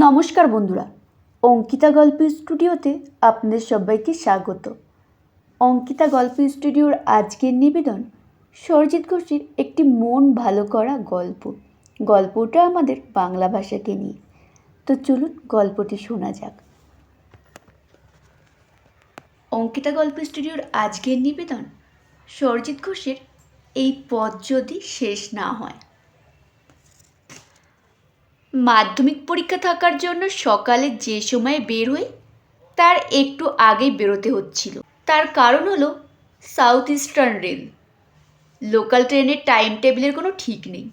নমস্কার বন্ধুরা, অঙ্কিতা গল্প স্টুডিওতে আপনাদের সবাইকে স্বাগত। অঙ্কিতা গল্প স্টুডিওর আজকের নিবেদন সরজিৎ ঘোষের একটি মন ভালো করা গল্প। গল্পটা আমাদের বাংলা ভাষাকে নিয়ে। তো চলুন গল্পটি শোনা যাক। অঙ্কিতা গল্প স্টুডিওর আজকের নিবেদন সরজিৎ ঘোষের এই পথ যদি শেষ না হয়। মাধ্যমিক পরীক্ষা থাকার জন্য সকালে যে সময়ে বের হই, তার একটু আগেই বেরোতে হচ্ছিল। তার কারণ হলো সাউথ ইস্টার্ন রেল লোকাল ট্রেনের টাইম টেবিলের কোনো ঠিক নেই।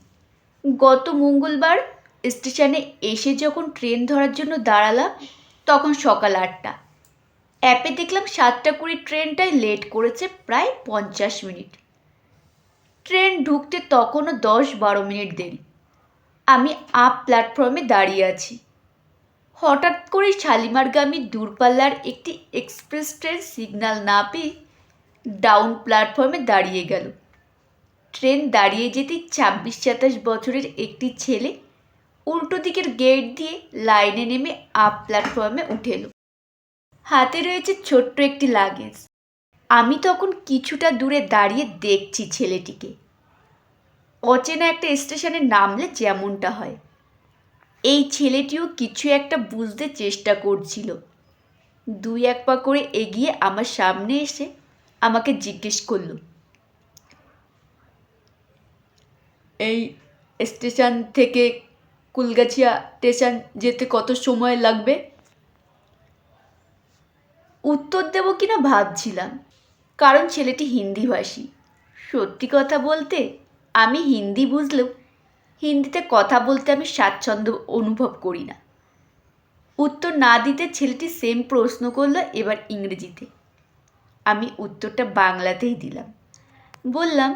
গত মঙ্গলবার স্টেশনে এসে যখন ট্রেন ধরার জন্য দাঁড়ালাম, তখন সকাল আটটা। অ্যাপে দেখলাম সাতটা কুড়ি ট্রেনটাই লেট করেছে প্রায় পঞ্চাশ মিনিট। ট্রেন ঢুকতে তখনও দশ বারো মিনিট দেরি। আমি আপ প্ল্যাটফর্মে দাঁড়িয়ে আছি। হঠাৎ করে শালিমারগামী দূরপাল্লার একটি এক্সপ্রেস ট্রেন সিগন্যাল না পেয়ে ডাউন প্ল্যাটফর্মে দাঁড়িয়ে গেল। ট্রেন দাঁড়িয়ে যেতেই ছাব্বিশ সাতাশ বছরের একটি ছেলে উল্টো দিকের গেট দিয়ে লাইনে নেমে আপ প্ল্যাটফর্মে উঠে এলো। হাতে রয়েছে ছোট্ট একটি লাগেজ। আমি তখন কিছুটা দূরে দাঁড়িয়ে দেখছি ছেলেটিকে। অচেনা একটা স্টেশনে নামলে যেমনটা হয়। এই ছেলেটিও কিছু একটা বুঝতে চেষ্টা করছিল। দুই এক পা করে এগিয়ে আমার সামনে এসে আমাকে জিজ্ঞেস করল, এই স্টেশন থেকে কুলগাছিয়া স্টেশন যেতে কত সময় লাগবে? উত্তর দেবো কিনা ভাবছিলাম, কারণ ছেলেটি হিন্দিভাষী সত্যি কথা বলতে আমি হিন্দি বুঝলেও হিন্দিতে কথা বলতে আমি স্বাচ্ছন্দ্য অনুভব করি না। উত্তর না দিতে ছেলেটি সেম প্রশ্ন করল এবার ইংরেজিতে। আমি উত্তরটা বাংলাতেই দিলাম। বললাম,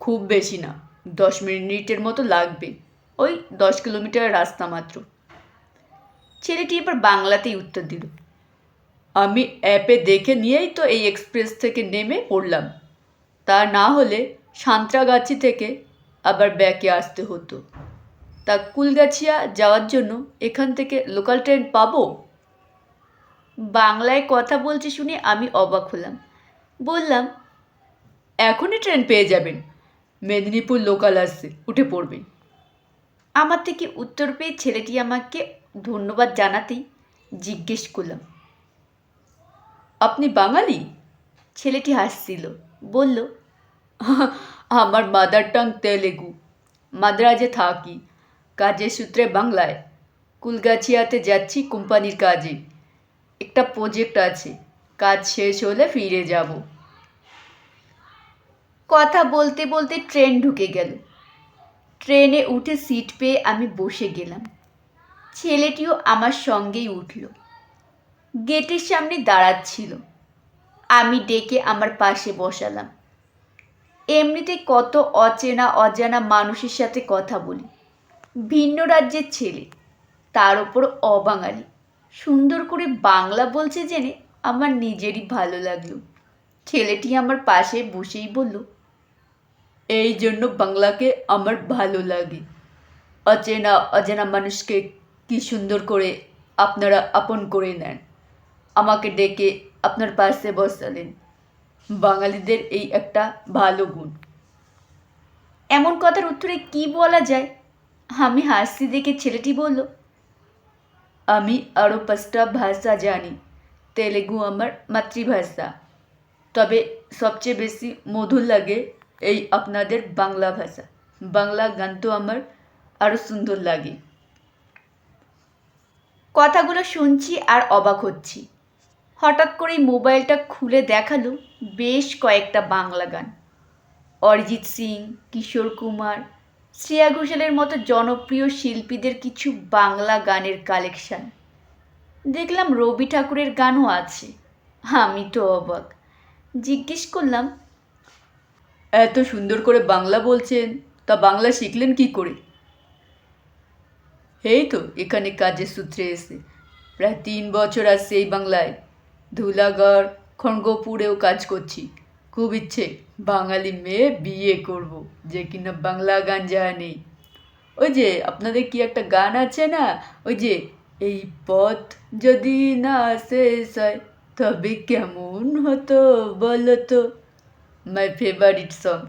খুব বেশি না, দশ মিনিটের মতো লাগবে, ওই দশ কিলোমিটার রাস্তা মাত্র। ছেলেটি এবার বাংলাতেই উত্তর দিল। আমি অ্যাপে দেখে নিয়েই তো এই এক্সপ্রেস থেকে নেমে পড়লাম। তা না হলে সাঁতরাগাছি থেকে আবার ব্যাকে আসতে হতো। তা কুলগাছিয়া যাওয়ার জন্য এখান থেকে লোকাল ট্রেন পাবো? বাংলায় কথা বলছে শুনে আমি অবাক হলাম। বললাম, এখনই ট্রেন পেয়ে যাবেন। মেদিনীপুর লোকাল আসছে, উঠে পড়বেন। আমার থেকে উত্তর পেয়ে ছেলেটি আমাকে ধন্যবাদ জানাতেই জিজ্ঞেস করলাম, আপনি বাঙালি? ছেলেটি হাসছিল, বলল আমার মাদার টাং তেলেগু। মাদ্রাজে থাকি। কাজের সূত্রে বাংলায়। কুলগাছিয়াতে যাচ্ছি কোম্পানির কাজে। একটা প্রজেক্ট আছে। কাজ শেষ হলে ফিরে যাব। কথা বলতে বলতে ট্রেন ঢুকে গেল। ট্রেনে উঠে সিট পেয়ে আমি বসে গেলাম। ছেলেটিও আমার সঙ্গেই উঠল। গেটের সামনে দাঁড়াচ্ছিল। আমি ডেকে আমার পাশে বসালাম। এমনিতে কত অচেনা, অজানা মানুষের সাথে কথা বলি। ভিন্ন রাজ্যের ছেলে, তার ওপর অবাঙালি। সুন্দর করে বাংলা বলছে জেনে আমার নিজেরই ভালো লাগল। ছেলেটি আমার পাশে বসেই বলল, এই জন্য বাংলাকে আমার ভালো লাগে। অচেনা, অজানা মানুষকে কি সুন্দর করে আপনারা আপন করে নেন। আমাকে ডেকে আপনার পাশে বসালেন। বাঙালিদের এই একটা ভালো গুণ। এমন কথার উত্তরে কি বলা যায়? আমি হাসি দেখে ছেলেটি বলল, আমি আরও পাঁচটা ভাষা জানি। তেলেগু আমার মাতৃভাষা। তবে সবচেয়ে বেশি মধুর লাগে এই আপনাদের বাংলা ভাষা। বাংলা গান তো আমার আরও সুন্দর লাগে। কথাগুলো শুনছি আর অবাক হচ্ছি। হঠাৎ করেই মোবাইলটা খুলে দেখাল বেশ কয়েকটা বাংলা গান। অরিজিৎ সিং, কিশোর কুমার, শ্রেয়া ঘোষালের মতো জনপ্রিয় শিল্পীদের কিছু বাংলা গানের কালেকশান। দেখলাম রবি ঠাকুরের গানও আছে। আমি তো অবাক। জিজ্ঞেস করলাম, এত সুন্দর করে বাংলা বলছেন, তা বাংলা শিখলেন কি করে? এই তো, এখানে কাজের সূত্রে এসে, প্রায় তিন বছর আসছে এই বাংলায়। ধুলাগড় খড়গপুরেও কাজ করছি। খুব ইচ্ছে, বাঙালি মেয়ে বিয়ে করব, যে কিনা বাংলা গান জানে ওই যে, আপনাদের কি একটা গান আছে না? ওই যে, এই পথ যদি না শেষ হয়, তবে কেমন হতো বলো তো? মাই ফেভারিট সং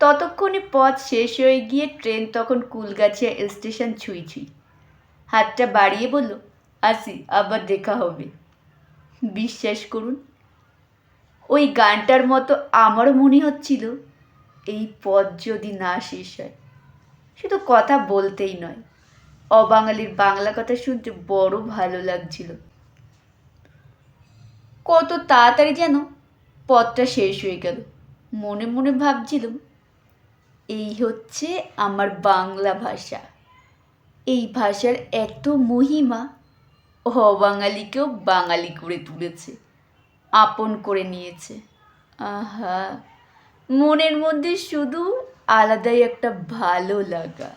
ততক্ষণে পথ শেষ হয়ে গিয়ে ট্রেন তখন কুলগাছিয়া স্টেশন ছুঁই ছুঁই হাতটা বাড়িয়ে বলল, আসি, আবার দেখা হবে। বিশ্বাস করুন, ওই গানটার মতো আমারও মনে হচ্ছিল এই পথ যদি না শেষ হয়। শুধু কথা বলতেই নয়। অবাঙালির বাংলা কথা শুনতে বড় ভালো লাগছিল। কত তাড়াতাড়ি যেন পথটা শেষ হয়ে গেল। মনে মনে ভাবছিলাম, এই হচ্ছে আমার বাংলা ভাষা। এই ভাষার এত মহিমা অবাঙালিকেও বাঙালি করে তুলেছে, আপন করে নিয়েছে। আহা, মনের মধ্যে শুধু আলাদাই একটা ভালো লাগা।